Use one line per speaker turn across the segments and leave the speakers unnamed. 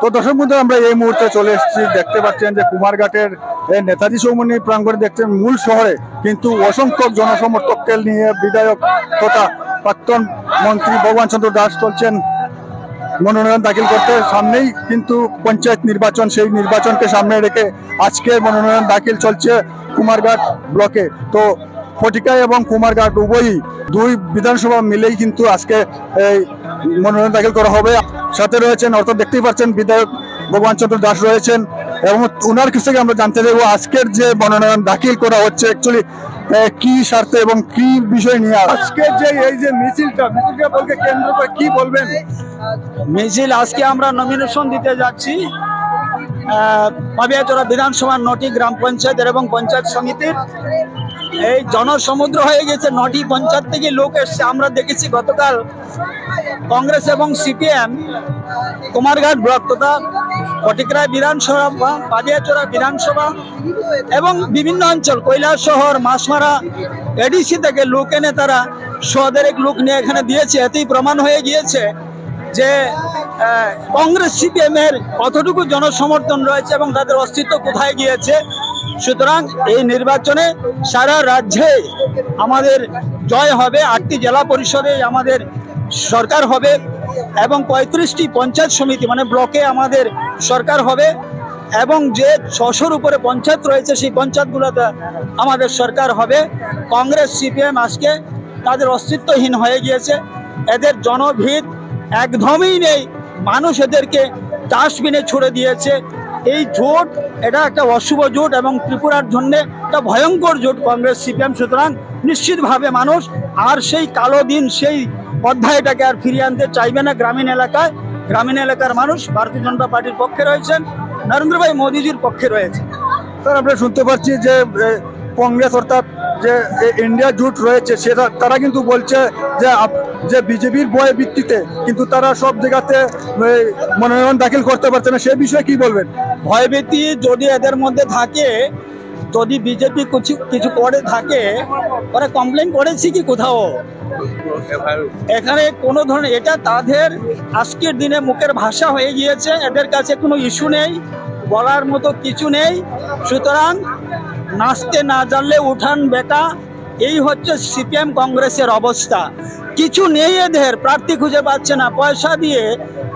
তো দর্শক বন্ধু আমরা এই মুহূর্তে চলে এসেছি। দেখতে পাচ্ছেন যে কুমারঘাটের নেতাজি সৌমনি প্রাঙ্গণে দেখছেন মূল শহরে কিন্তু অসংখ্য জনসমর্থককে নিয়ে বিধায়ক তথা প্রাক্তন মন্ত্রী ভগবান চন্দ্র দাস চলছেন মনোনয়ন দাখিল করতে। সামনেই কিন্তু পঞ্চায়েত নির্বাচন, সেই নির্বাচনকে সামনে রেখে আজকে মনোনয়ন দাখিল চলছে কুমারঘাট ব্লকে। তো ফটিকা এবং কুমারঘাট উভয়ই দুই বিধানসভা মিলেই কিন্তু আজকে এই মনোনয়ন দাখিল করা হবে। সাথে রয়েছেন অর্থাৎ দেখতেই পাচ্ছেন বিধায়ক ভগবান চন্দ্র দাস রয়েছেন এবং ওনার কাছ থেকে আমরা জানতে চাইব আজকের যে মনোনয়ন দাখিল করা হচ্ছে অ্যাকচুয়ালি কি স্বার্থে এবং কি বিষয় নিয়ে আজকের যে এই যে মিছিলটা মিছিলটা বলতে কেন্দ্র করে কি বলবেন?
মিছিল আজকে আমরা নমিনেশন দিতে যাচ্ছি বিধানসভার নটি গ্রাম পঞ্চায়েতের এবং পঞ্চায়েত সমিতির। এই জনসমুদ্র হয়ে গেছে, নটি পঞ্চায়েত থেকে লোক এসছে। আমরা দেখেছি গতকাল কংগ্রেস এবং সিপিএম, কুমারঘাট ব্লক তথা ফটিকরায় বিধানসভা পাবিয়াচড়া বিধানসভা এবং বিভিন্ন অঞ্চল, কৈলাস শহর মাসমারা এডিসি থেকে লোক এনে তারা সদেরেক লোক নিয়ে এখানে দিয়েছে। এতেই প্রমাণ হয়ে গিয়েছে যে কংগ্রেস সিপিএম এর কতটুকু জনসমর্থন রয়েছে এবং তাদের অস্তিত্ব কোথায় গিয়েছে। সুতরাং এই নির্বাচনে সারা রাজ্যে আমাদের জয় হবে, আটটি জেলা পরিষদে আমাদের সরকার হবে এবং পঁয়ত্রিশটি পঞ্চায়েত সমিতি মানে ব্লকে আমাদের সরকার হবে এবং যে ছশোর উপরে পঞ্চায়েত রয়েছে সেই পঞ্চায়েতগুলোতে আমাদের সরকার হবে। কংগ্রেস, সিপিএম আজকে তাদের অস্তিত্বহীন হয়ে গিয়েছে। এদের জনভিত একদমই নেই। মানুষ এদেরকে ডাস্টবিনে ছুড়ে দিয়েছে। এই জোট, এটা একটা অশুভ জোট এবং ত্রিপুরার জন্য একটা ভয়ঙ্কর জোট কংগ্রেস, সিপিএম, সুতরাং নিশ্চিতভাবে মানুষ আর সেই কালো দিন, সেই অধ্যায়টাকে আর ফিরিয়ে আনতে চাইবে না গ্রামীণ এলাকায়। গ্রামীণ এলাকার মানুষ ভারতীয় জনতা পার্টির পক্ষে রয়েছেন নরেন্দ্র ভাই মোদিজির পক্ষে রয়েছে।
স্যার, আমরা শুনতে পাচ্ছি যে কংগ্রেস অর্থাৎ যে ইন্ডিয়া জোট রয়েছে, সেটা, তারা কিন্তু বলছে যে যে বিজেপির বয় ভিত্তিতে কিন্তু তারা সব জায়গাতে মনোনয়ন দাখিল করতে পারছে না, সে বিষয়ে কি বলবেন?
ভয়ভীতি যদি এদের মধ্যে থাকে, যদি বিজেপি কিছু কিছু করে থাকে, ওরা কমপ্লেন করেছি কি কোথাও? এখানে কোনো ধরনের, এটা তাদের আজকের দিনে মুখের ভাষা হয়ে গিয়েছে, এদের কাছে কোনো ইস্যু নেই, বলার মতো কিছু নেই। সুতরাং নাচতে না জানলে উঠান বেটা, এই হচ্ছে সিপিএম কংগ্রেসের অবস্থা। কিছু নেই এদের, প্রার্থী খুঁজে পাচ্ছে না। পয়সা দিয়ে,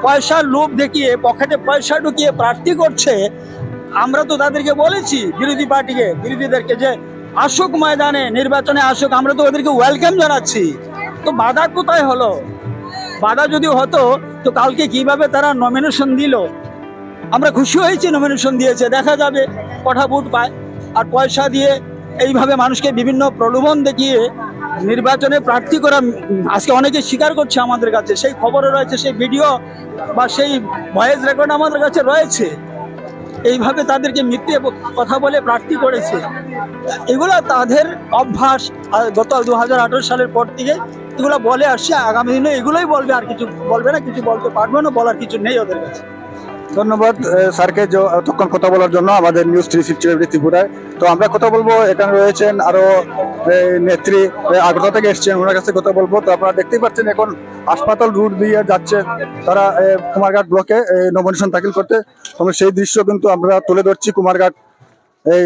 পয়সার লোভ দেখিয়ে, পকেটে পয়সা ঢুকিয়ে প্রার্থী করছে। আমরা তো তাদেরকে বলেছি, বিরোধী পার্টিকে, বিরোধীদেরকে যে আসুক ময়দানে, নির্বাচনে আসুক, আমরা তো ওদেরকে ওয়েলকাম জানাচ্ছি। তো বাধা কোথায় হলো? বাধা যদি হতো, তো কালকে কীভাবে তারা নমিনেশন দিল? আমরা খুশি হয়েছি নমিনেশন দিয়েছে, দেখা যাবে, কটা ভোট পায়। আর পয়সা দিয়ে এইভাবে মানুষকে বিভিন্ন প্রলোভন দেখিয়ে নির্বাচনে প্রার্থী করা আজকে অনেকে স্বীকার করছে আমাদের কাছে। সেই খবরও রয়েছে, সেই ভিডিও বা সেই ভয়েস রেকর্ড আমাদের কাছে রয়েছে। এইভাবে তাদেরকে মিথ্যে কথা বলে প্রার্থী করেছে। এগুলো তাদের অভ্যাস। গত দু হাজার আঠেরো সালের পর থেকে এগুলো বলে আসছে। আগামী দিনে এগুলোই বলবে, আর কিছু বলবে না, কিছু বলতে পারবে না, বলার কিছু নেই ওদের কাছে।
ধন্যবাদ স্যারকে এতক্ষণ কথা বলার জন্য আমাদের নিউজ থ্রি সিক্সটি ত্রিপুরায় তো আমরা কথা বলব এখানে রয়েছেন আরও এ, নেত্রী আগ্রহ থেকে এসছেন ওনার কাছে কথা বলব। তো আপনারা দেখতেই পাচ্ছেন এখন হাসপাতাল রুট দিয়ে যাচ্ছে তারা কুমারঘাট ব্লকে নমিনেশন দাখিল করতে। সেই দৃশ্য কিন্তু আমরা তুলে ধরছি কুমারঘাট এই